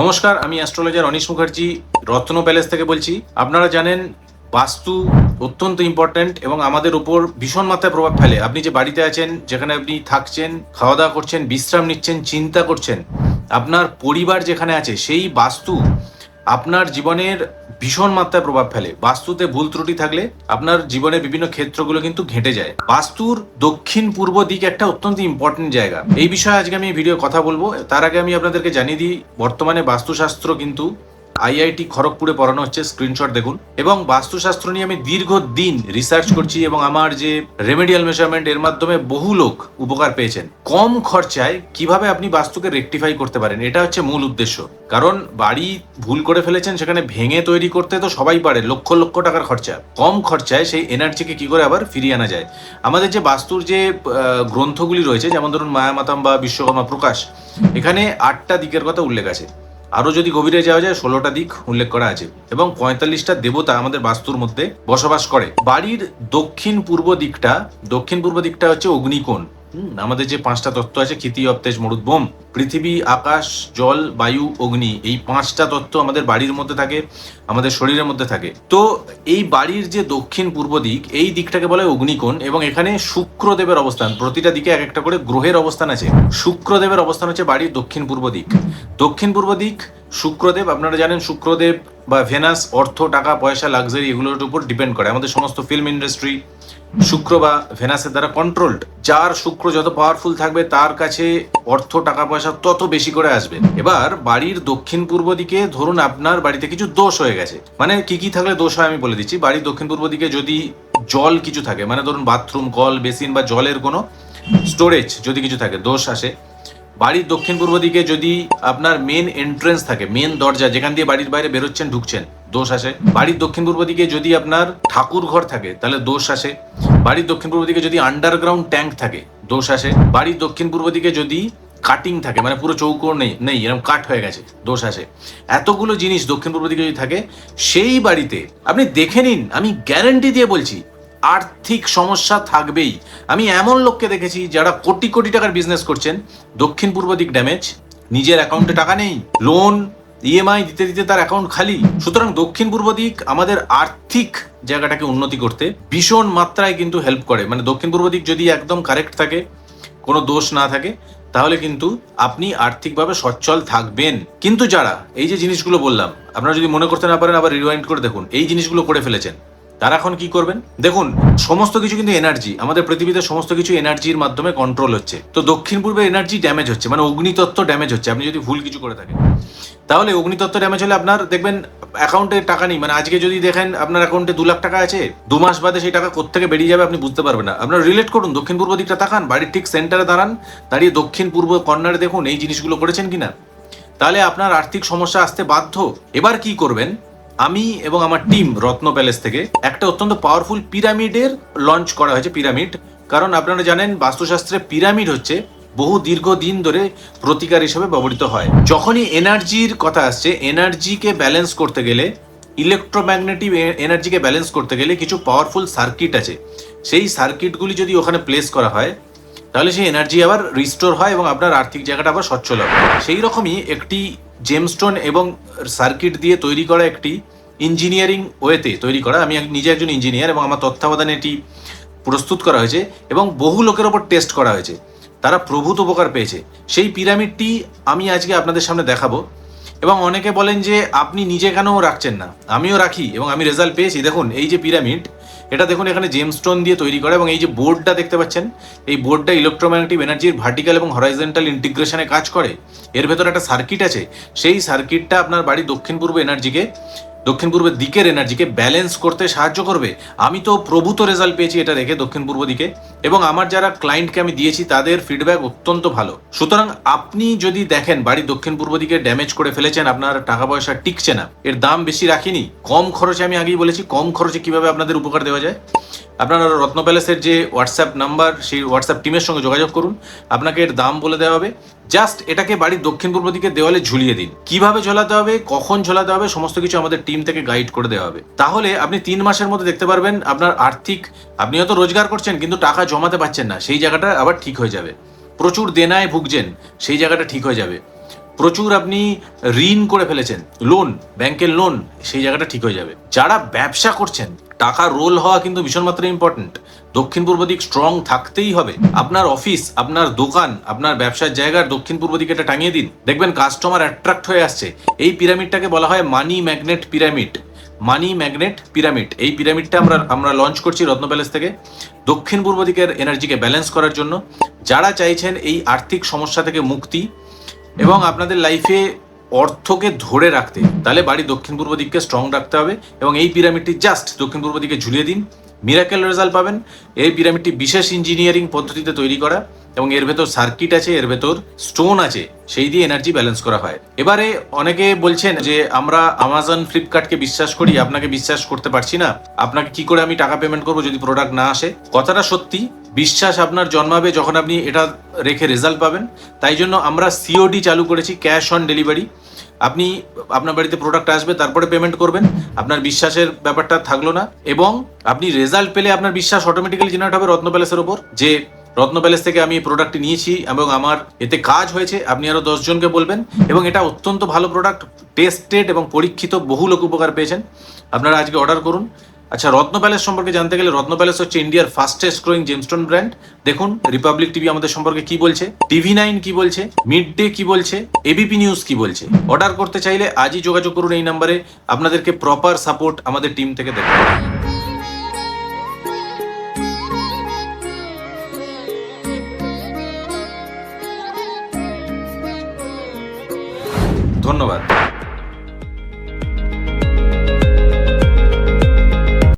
নমস্কার, আমি astrologer Anish Mukherjee, Ratna palace থেকে বলছি। আপনারা জানেন, বাস্তু অত্যন্ত ইম্পর্ট্যান্ট এবং আমাদের উপর ভীষণ মাত্রায় প্রভাব ফেলে। আপনি যে বাড়িতে আছেন, যেখানে আপনি থাকছেন খাওয়া দাওয়া করছেন, বিশ্রাম নিচ্ছেন, চিন্তা করছেন, আপনার পরিবার যেখানে আছে, সেই বাস্তু আপনার জীবনের ভীষণ মাত্রায় প্রভাব ফেলে। বাস্তুতে ভুল ত্রুটি থাকলে আপনার জীবনের বিভিন্ন ক্ষেত্রগুলো কিন্তু ঘেঁটে যায়। বাস্তুর দক্ষিণ পূর্ব দিক একটা অত্যন্ত ইম্পর্টেন্ট জায়গা। এই বিষয়ে আজকে আমি ভিডিও কথা বলব। তার আগে আমি আপনাদেরকে জানিয়ে দিই, বর্তমানে বাস্তুশাস্ত্র কিন্তু আইআইটি খড়গপুরে পড়ানো হচ্ছে স্ক্রিনশট দেখুন। এবং বাস্তুশাস্ত্র নিয়ে আমি দীর্ঘদিন রিসার্চ করছি এবং আমার যে রেমেডিয়াল মেজারমেন্ট এর মাধ্যমে বহু লোক উপকার পেয়েছেন। কম খরচায় কীভাবে আপনি বাস্তুকে রেকটিফাই করতে পারেন, এটা হচ্ছে মূল উদ্দেশ্য। কারণ বাড়ি ভুল করে ফেলেছেন, সেখানে ভেঙে তৈরি করতে তো সবাই পারে, লক্ষ লক্ষ টাকার খরচা। কম খরচায় সেই এনার্জিকে কি করে আবার ফিরিয়ে আনা যায়? আমাদের যে বাস্তুর যে গ্রন্থগুলি রয়েছে, যেমন ধরুন মায়ামাতাম বা বিশ্বকর্মা প্রকাশ, এখানে আটটা দিকের কথা উল্লেখ আছে। আরও যদি গভীরে যাওয়া যায়, ষোলোটা দিক উল্লেখ করা আছে এবং পঁয়তাল্লিশটা দেবতা আমাদের বাস্তুর মধ্যে বসবাস করে। বাড়ির দক্ষিণ পূর্ব দিকটা, দক্ষিণ পূর্ব দিকটা হচ্ছে অগ্নিকোণ। আমাদের যে পাঁচটা তত্ত্ব আছে, ক্ষিতি, অপ্তেজ, মরুদ, বোম, পৃথিবী, আকাশ, জল, বায়ু, অগ্নি, এই পাঁচটা তত্ত্ব আমাদের বাড়ির মধ্যে থাকে, আমাদের শরীরের মধ্যে থাকে। তো এই বাড়ির যে দক্ষিণ পূর্ব দিক, এই দিকটাকে বলা অগ্নিকোণ এবং এখানে শুক্রদেবের অবস্থান, প্রতিটা দিকে এক একটা করে গ্রহের অবস্থান আছে। শুক্রদেবের অবস্থান হচ্ছে বাড়ির দক্ষিণ পূর্ব দিক। দক্ষিণ পূর্ব দিক শুক্রদেব, আপনারা জানেন শুক্রদেব বা ভেনাস অর্থ, টাকা, পয়সা লাক্সারি এগুলোর উপর ডিপেন্ড করে। আমাদের সমস্ত ফিল্ম ইন্ডাস্ট্রি শুক্র বা ভেনাসের দ্বারা কন্ট্রোলড যার শুক্র যত পাওয়ারফুল থাকবে, তার কাছে অর্থ, টাকা, পয়সা তত বেশি করে আসবে। এবার বাড়ির দক্ষিণ পূর্ব দিকে ধরুন আপনার বাড়িতে কিছু দোষ হয়ে গেছে। মানে কি কি থাকলে দোষ হয় আমি বলে দিচ্ছি। বাড়ির দক্ষিণ পূর্ব দিকে যদি জল কিছু থাকে মানে ধরুন বাথরুম কল বেসিন বা জলের কোনো স্টোরেজ যদি কিছু থাকে, দোষ আসে। বাড়ির দক্ষিণ পূর্ব দিকে যদি আপনার মেন এন্ট্রেন্স থাকে মেন দরজা, যেখান দিয়ে বাড়ির বাইরে বেরোচ্ছেন, ঢুকছেন, দোষ আসে। বাড়ির দক্ষিণ পূর্ব দিকে যদি আপনার ঠাকুর ঘর থাকে, তাহলে দোষ আসে। বাড়ির দক্ষিণ পূর্ব দিকে যদি আন্ডারগ্রাউন্ড ট্যাঙ্ক থাকে, দোষ আসে। বাড়ির দক্ষিণ পূর্ব দিকে যদি কাটিং থাকে মানে পুরো চৌকো নেই নেই এরকম কাট হয়ে গেছে, দোষ আসে। এতগুলো জিনিস দক্ষিণ পূর্ব দিকে যদি থাকে, সেই বাড়িতে আপনি দেখে নিন, আমি গ্যারেন্টি দিয়ে বলছি আর্থিক সমস্যা থাকবেই। আমি এমন লোককে দেখেছি যারা কোটি কোটি টাকার বিজনেস করছেন, দক্ষিণ পূর্ব দিক ড্যামেজ নিজের অ্যাকাউন্টে টাকা নেই লোন ইএমআই দিতে দিতে তার অ্যাকাউন্ট খালি। সুতরাং দক্ষিণ পূর্ব দিক আমাদের আর্থিক জায়গাটাকে উন্নতি করতে ভীষণ মাত্রায় কিন্তু হেল্প করে। মানে দক্ষিণ পূর্ব দিক যদি একদম কারেক্ট থাকে, কোনো দোষ না থাকে, তাহলে কিন্তু আপনি আর্থিকভাবে সচ্ছল থাকবেন। কিন্তু যারা, এই যে জিনিসগুলো বললাম, আপনারা যদি মনে করতে না পারেন, আবার রিওয়াইন্ড করে দেখুন, এই জিনিসগুলো করে ফেলেছেন। তারা এখন কি করবেন? দেখুন, সমস্ত কিছু কিন্তু এনার্জি আমাদের পৃথিবীতে সমস্ত কিছু এনার্জির মাধ্যমে কন্ট্রোল হচ্ছে। তো দক্ষিণ পূর্বে এনার্জি ড্যামেজ হচ্ছে মানে অগ্নিতত্ত্ব ড্যামেজ হচ্ছে, আপনি যদি ভুল কিছু করে থাকেন। তাহলে অগ্নিতত্ত্ব ড্যামেজ হলে আপনার, দেখবেন অ্যাকাউন্টে টাকা নেই মানে আজকে যদি দেখেন আপনার অ্যাকাউন্টে দু লাখ টাকা আছে, দু মাস বাদে সেই টাকা কোথেকে বেরিয়ে যাবে আপনি বুঝতে পারবেন না। আপনার রিলেট করুন, দক্ষিণ পূর্ব দিকটা তাকান, বাড়ির ঠিক সেন্টারে দাঁড়ান, দাঁড়িয়ে দক্ষিণ পূর্ব কর্নারে দেখুন এই জিনিসগুলো করেছেন কিনা। তাহলে আপনার আর্থিক সমস্যা আসতে বাধ্য। এবার কি করবেন? আমি এবং আমার টিম রত্ন প্যালেস থেকে একটা অত্যন্ত পাওয়ারফুল পিরামিডের লঞ্চ করা হয়েছে পিরামিড কারণ আপনারা জানেন, বাস্তুশাস্ত্রে পিরামিড হচ্ছে বহু দীর্ঘদিন ধরে প্রতিকার হিসেবে ব্যবহৃত হয়। যখনই এনার্জির কথা আসছে এনার্জিকে ব্যালেন্স করতে গেলে ইলেকট্রোম্যাগনেটিক এনার্জিকে ব্যালেন্স করতে গেলে কিছু পাওয়ারফুল সার্কিট আছে। সেই সার্কিটগুলি যদি ওখানে প্লেস করা হয় তাহলে সেই এনার্জি আবার রিস্টোর হয় এবং আপনার আর্থিক জায়গাটা আবার সচ্ছল হবে। সেই রকমই একটি জেমস্টোন এবং সার্কিট দিয়ে তৈরি করা একটি ইঞ্জিনিয়ারিং ওয়েতে তৈরি করা। আমি নিজে একজন ইঞ্জিনিয়ার এবং আমার তত্ত্বাবধানে এটি প্রস্তুত করা হয়েছে এবং বহু লোকের ওপর টেস্ট করা হয়েছে। তারা প্রভূত উপকার পেয়েছে। সেই পিরামিডটি আমি আজকে আপনাদের সামনে দেখাবো এবং অনেকে বলেন যে আপনি নিজে কেন রাখছেন না? আমিও রাখি এবং আমি রেজাল্ট পেয়েছি। দেখুন, এই যে পিরামিড এটা দেখুন, এখানে জেমস্টোন দিয়ে তৈরি করা এবং এই যে বোর্ডটা দেখতে পাচ্ছেন, এই বোর্ডটা ইলেকট্রোম্যাগনেটিক এনার্জির ভার্টিক্যাল এবং হরাইজেন্টাল ইন্টিগ্রেশনে কাজ করে। এর ভেতরে একটা সার্কিট আছে। সেই সার্কিটটা আপনার বাড়ির দক্ষিণ পূর্ব এনার্জিকে দক্ষিণ পূর্বের দিকের এনার্জিকে ব্যালেন্স করতে সাহায্য করবে। আমি তো প্রভূত রেজাল্ট পেয়েছি এটা রেখে দক্ষিণ পূর্ব দিকে, এবং আমার যারা ক্লায়েন্টকে আমি দিয়েছি তাদের ফিডব্যাক অত্যন্ত ভালো। সুতরাং আপনি যদি দেখেন বাড়ির দক্ষিণ পূর্ব দিকে ড্যামেজ করে ফেলেছেন, আপনার টাকা পয়সা টিকছে না, এর দাম বেশি রাখিনি, কম খরচে আমি আগেই বলেছি, কম খরচে কীভাবে আপনাদের উপকার দেওয়া যায়? আপনারা রত্ন প্যালেসের যে হোয়াটসঅ্যাপ নাম্বার সেই হোয়াটসঅ্যাপ টিমের সঙ্গে যোগাযোগ করুন। আপনাকে এর দাম বলে দেওয়া হবে। জাস্ট এটাকে বাড়ির দক্ষিণ পূর্ব দিকে দেওয়ালে ঝুলিয়ে দিন। কীভাবে ঝোলাতে হবে, কখন ঝোলাতে হবে, সমস্ত কিছু আমাদের টিম থেকে গাইড করে দেওয়া হবে। তাহলে আপনি তিন মাসের মধ্যে দেখতে পারবেন আপনার আর্থিক, আপনি হয়তো রোজগার করছেন, কিন্তু টাকা জমাতে পারছেন না। সেই জায়গাটা আবার ঠিক হয়ে যাবে। প্রচুর দেনায় ভুগছেন, সেই জায়গাটা ঠিক হয়ে যাবে। প্রচুর আপনি ঋণ করে ফেলেছেন লোন ব্যাংকের লোন সেই জায়গাটা ঠিক হয়ে যাবে। যারা ব্যবসা করছেন টাকা রোল হওয়া কিন্তু ভীষণ মাত্রায় ইম্পর্টেন্ট দক্ষিণ পূর্ব দিক স্ট্রং থাকতেই হবে। আপনার অফিস আপনার দোকান, আপনার ব্যবসার জায়গার দক্ষিণ পূর্ব দিকে এটা টাঙিয়ে দিন। দেখবেন কাস্টমার অ্যাট্রাক্ট হয়ে আসছে। এই পিরামিডটাকে বলা হয় money magnet pyramid money magnet pyramid এই পিরামিডটা আমরা আমরা লঞ্চ করছি রত্ন প্যালেস থেকে। দক্ষিণ পূর্ব দিকের এনার্জিকে ব্যালেন্স করার জন্য। যারা চাইছেন এই আর্থিক সমস্যা থেকে মুক্তি এবং আপনাদের লাইফে অর্থকে ধরে রাখতে, তাহলে বাড়ি দক্ষিণ পূর্ব দিককে স্ট্রং রাখতে হবে এবং এই পিরামিডটি জাস্ট দক্ষিণ পূর্ব দিকে ঝুলিয়ে দিন। মিরাকেল রেজাল্ট পাবেন। এই পিরামিডটি বিশেষ ইঞ্জিনিয়ারিং পদ্ধতিতে তৈরি করা এবং এর ভেতর সার্কিট আছে, এর ভেতর স্টোন আছে, সেই দিয়ে এনার্জি ব্যালেন্স করা হয়। এবারে অনেকে বলছেন যে, আমরা আমাজন ফ্লিপকার্টকে বিশ্বাস করি, আপনাকে বিশ্বাস করতে পারছি না। আপনাকে কি করে আমি টাকা পেমেন্ট করব যদি প্রোডাক্ট না আসে? কথাটা সত্যি। বিশ্বাস আপনার জন্মাবে যখন আপনি এটা রেখে রেজাল্ট পাবেন। তাই জন্য আমরা সিওডি চালু করেছি ক্যাশ অন ডেলিভারি আপনি আপনার বাড়িতে প্রোডাক্ট আসবে, তারপরে পেমেন্ট করবেন। আপনার বিশ্বাসের ব্যাপারটা থাকল না। এবং আপনি রেজাল্ট পেলে আপনার বিশ্বাস অটোমেটিক্যালি জেনারেট হবে রত্ন প্যালেসের ওপর। যে রত্ন প্যালেস থেকে আমি এই প্রোডাক্টটি নিয়েছি এবং আমার এতে কাজ হয়েছে, আপনি আরও দশজনকে বলবেন। এবং এটা অত্যন্ত ভালো প্রোডাক্ট টেস্টেড এবং পরীক্ষিত বহু লোক উপকার পেয়েছেন। আপনারা আজকে অর্ডার করুন। আচ্ছা রত্ন প্যালেস সম্পর্কে জানতে গেলে রত্ন প্যালেস হচ্ছে ইন্ডিয়ার ফাস্টেস্ট গ্রোয়িং জেমস্টোন ব্র্যান্ড দেখুন রিপাবলিক টিভি আমাদের সম্পর্কে কি বলছে টিভি নাইন কি বলছে মিড ডে কি বলছে এবিপি নিউজ কি বলছে। অর্ডার করতে চাইলে আজই যোগাযোগ করুন এই নাম্বারে, আপনাদেরকে প্রপার সাপোর্ট আমাদের টিম থেকে দেবে। ধন্যবাদ।